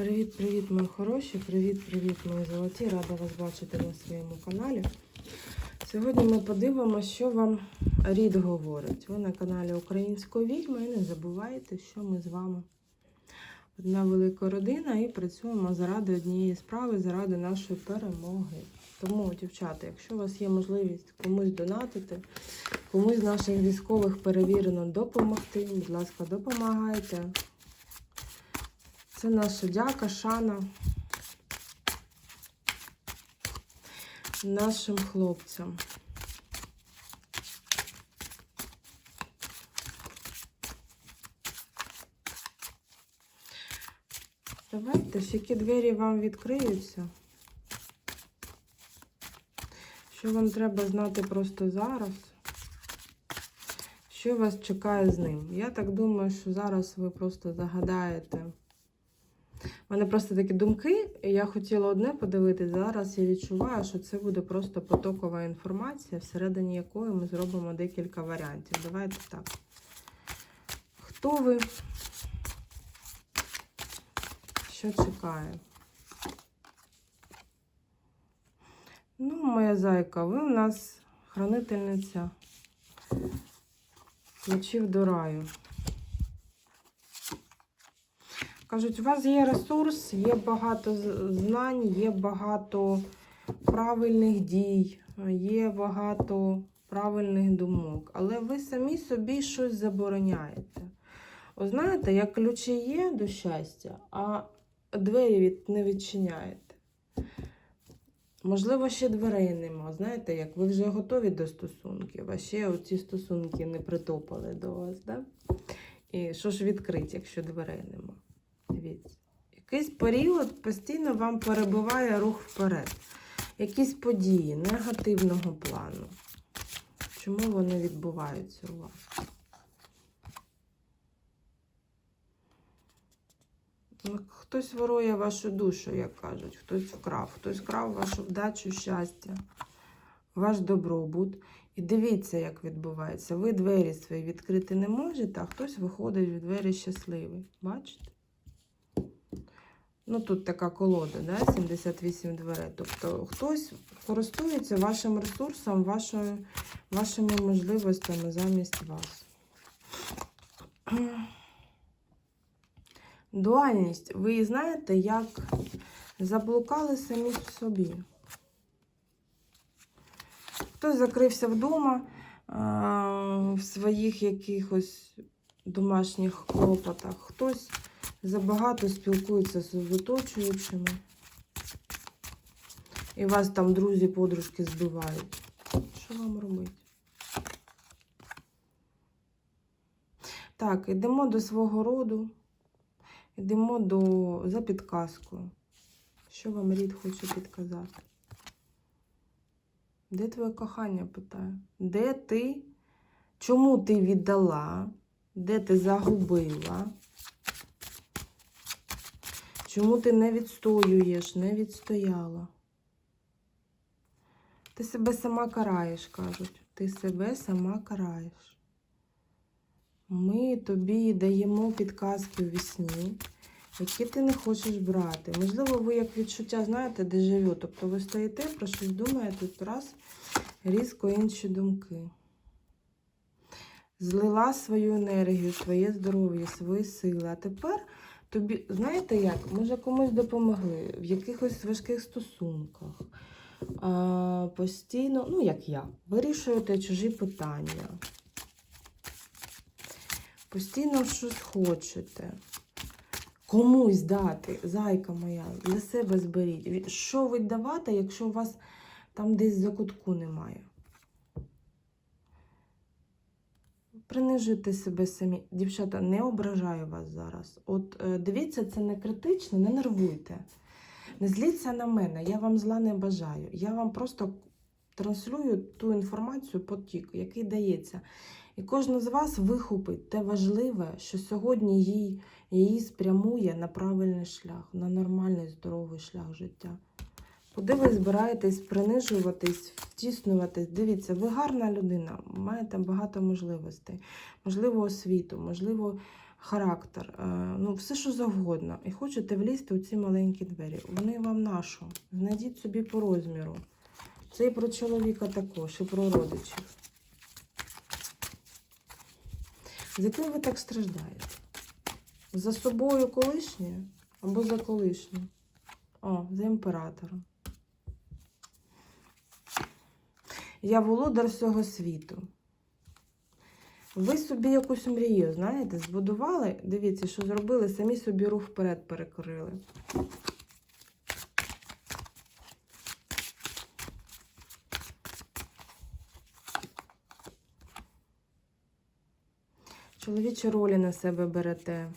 Привіт-привіт, мої хороші! Привіт-привіт, мої золоті! Рада вас бачити на своєму каналі. Сьогодні ми подивимося, що вам рід говорить. Ви на каналі Української відьми і не забувайте, що ми з вами одна велика родина і працюємо заради однієї справи, заради нашої перемоги. Тому, дівчата, якщо у вас є можливість комусь донатити, комусь з наших військових перевірено допомогти, будь ласка, допомагайте. Це наша дяка, шана нашим хлопцям. Давайте ж, які двері вам відкриються. Що вам треба знати просто зараз? Що вас чекає з ним? Я так думаю, що зараз ви просто загадаєте. У мене просто такі думки. Я хотіла одне подивитись. Зараз я відчуваю, що це буде просто потокова інформація, всередині якої ми зробимо декілька варіантів. Давайте так. Хто ви? Що чекає? Ну, моя зайка, ви у нас хранительниця ключів до раю. Кажуть, у вас є ресурс, є багато знань, є багато правильних дій, є багато правильних думок, але ви самі собі щось забороняєте. О, знаєте, як ключі є до щастя, а двері від, не відчиняєте. Можливо, ще дверей нема. Знаєте, як ви вже готові до стосунків, а ще оці стосунки не притопали до вас, да? І що ж відкрити, якщо дверей нема? Якийсь період постійно вам перебиває рух вперед. Якісь події негативного плану. Чому вони відбуваються у вас? Ну, Хтось ворує вашу душу, як кажуть, хтось вкрав, хтось вкрав вашу вдачу, щастя, ваш добробут. І дивіться, як відбувається. Ви двері свої відкрити не можете, а хтось виходить в двері щасливий. Бачите? Ну, тут така колода, да? 78 дверей. Тобто хтось користується вашим ресурсом, вашою, вашими можливостями замість вас. Дуальність. Ви знаєте, як заблукали самі в собі. Хтось закрився вдома в своїх якихось домашніх клопотах, хтось забагато спілкується з оточуючими. І вас там друзі, подружки збивають. Що вам робити? Так, йдемо до свого роду. Йдемо до за підказкою. Що вам рід хоче підказати? Де твоє кохання питаю? Де ти? Чому ти віддала? Де ти загубила? Чому ти не відстоюєш, не відстояла? Ти себе сама караєш, кажуть. Ти себе сама караєш. Ми тобі даємо підказки у вісні, які ти не хочеш брати. Можливо, ви як відчуття знаєте дежавю. Тобто ви стоїте, про щось думаєте, тут раз різко інші думки. Злила свою енергію, своє здоров'я, свої сили. А тепер тобі, знаєте як, може комусь допомогли в якихось важких стосунках. А, постійно, ну як я, вирішуєте чужі питання. Постійно щось хочете. Комусь дати, зайка моя, для себе зберіть. Що віддавати, якщо у вас там десь за кутку немає? Принижуйте себе самі. Дівчата, не ображаю вас зараз. От е, дивіться, це не критично, не нервуйте. Не зліться на мене, я вам зла не бажаю. Я вам просто транслюю ту інформацію, потік, який дається. І кожен з вас вихопить те важливе, що сьогодні їй, її спрямує на правильний шлях, на нормальний здоровий шлях життя. Куди ви збираєтесь принижуватись, втіснюватись? Дивіться, ви гарна людина, маєте багато можливостей, можливо, освіту, можливо, характер, е, ну, все, що завгодно, і хочете влізти у ці маленькі двері. Вони вам нашу. Знайдіть собі по розміру. Це і про чоловіка також, і про родичів. З яким ви так страждаєте? За собою колишньою або за колишнім? О, за імператором. Я володар всього світу. Ви собі якусь мрію, знаєте, збудували, дивіться, що зробили, самі собі рух вперед перекрили. Чоловічі ролі на себе берете.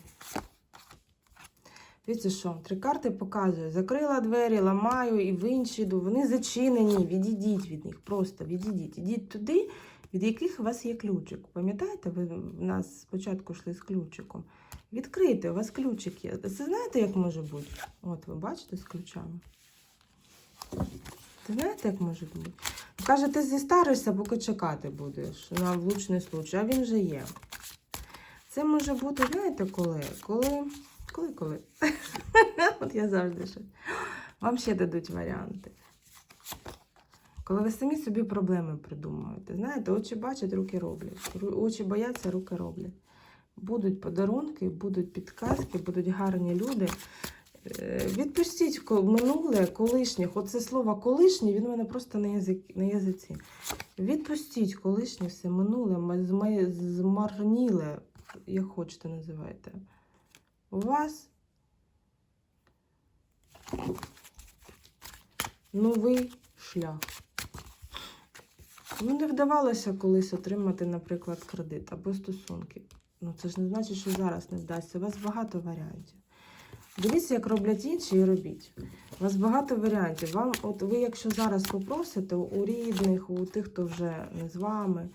Дивіться що, три карти показує. Закрила двері, ламаю і в інші йду. Вони зачинені. Відійдіть від них. Просто відійдіть. Ідіть туди, від яких у вас є ключик. Пам'ятаєте, ви в нас спочатку йшли з ключиком. Відкрийте, у вас ключик є. Це знаєте, як може бути? От ви бачите з ключами. Ти знаєте, як може бути? Каже, ти зістаришся, поки чекати будеш на влучний случай, а він вже є. Це може бути, знаєте, коли? Коли. Коли, коли? От я завжди щось. Вам ще дадуть варіанти. Коли ви самі собі проблеми придумуєте. Знаєте, очі бачать, руки роблять. Очі бояться, руки роблять. Будуть подарунки, будуть підказки, будуть гарні люди. Е, Відпустіть минуле колишніх. Оце слово колишнє, він у мене просто на, язик, на язиці. Відпустіть колишнє все минуле, змарніле, як хочете називайте. У вас новий шлях. Ну, не вдавалося колись отримати, наприклад, кредит або стосунки. Ну, це ж не значить, що зараз не вдасться. У вас багато варіантів. Дивіться, як роблять інші, і робіть. У вас багато варіантів. Вам, от ви, якщо зараз попросите у рідних, у тих, хто вже не з вами,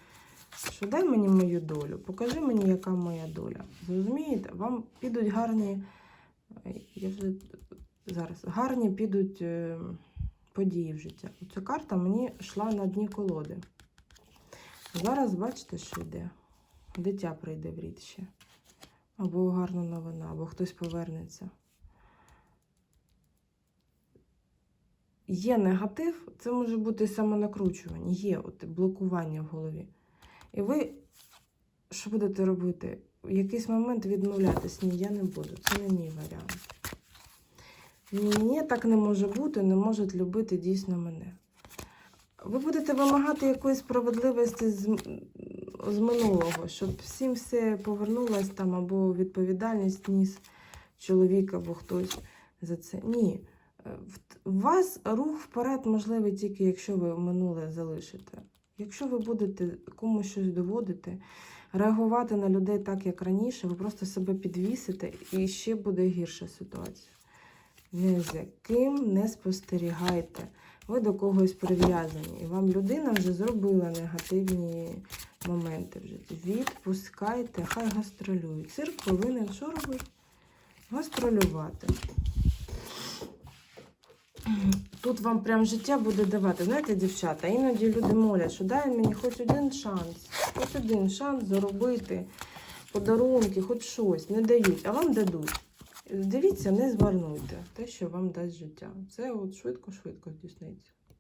що дай мені мою долю, покажи мені, яка моя доля. Зрозумієте? Вам підуть гарні. Я вже зараз гарні підуть е, події в життя. Ця карта мені йшла на дні колоди. Зараз бачите, що йде. Дитя прийде в рід. Або гарна новина, або хтось повернеться. Є негатив, це може бути самонакручування, є от блокування в голові. І ви що будете робити? В якийсь момент відмовлятись. Ні, я не буду. Це не мій варіант. Ні, так не може бути, не можуть любити дійсно мене. Ви будете вимагати якоїсь справедливості з, з минулого, щоб всім все повернулось там, або відповідальність ніс чоловік, або хтось за це. Ні. Е, У вас рух вперед можливий тільки, якщо ви минуле залишите. Якщо ви будете комусь щось доводити, реагувати на людей так, як раніше, ви просто себе підвісите і ще буде гірша ситуація. Ні за ким не спостерігайте. Ви до когось прив'язані. І вам людина вже зробила негативні моменти в житті. Відпускайте, хай гастролюють. Цирк повинен що робити? Гастролювати. Тут вам прям життя буде давати. Знаєте, дівчата, іноді люди молять, що дай мені хоч один шанс, хоч один шанс заробити подарунки, хоч щось. Не дають, а вам дадуть. Дивіться, не звернуйте те, що вам дасть життя. Це от швидко-швидко здійсниться.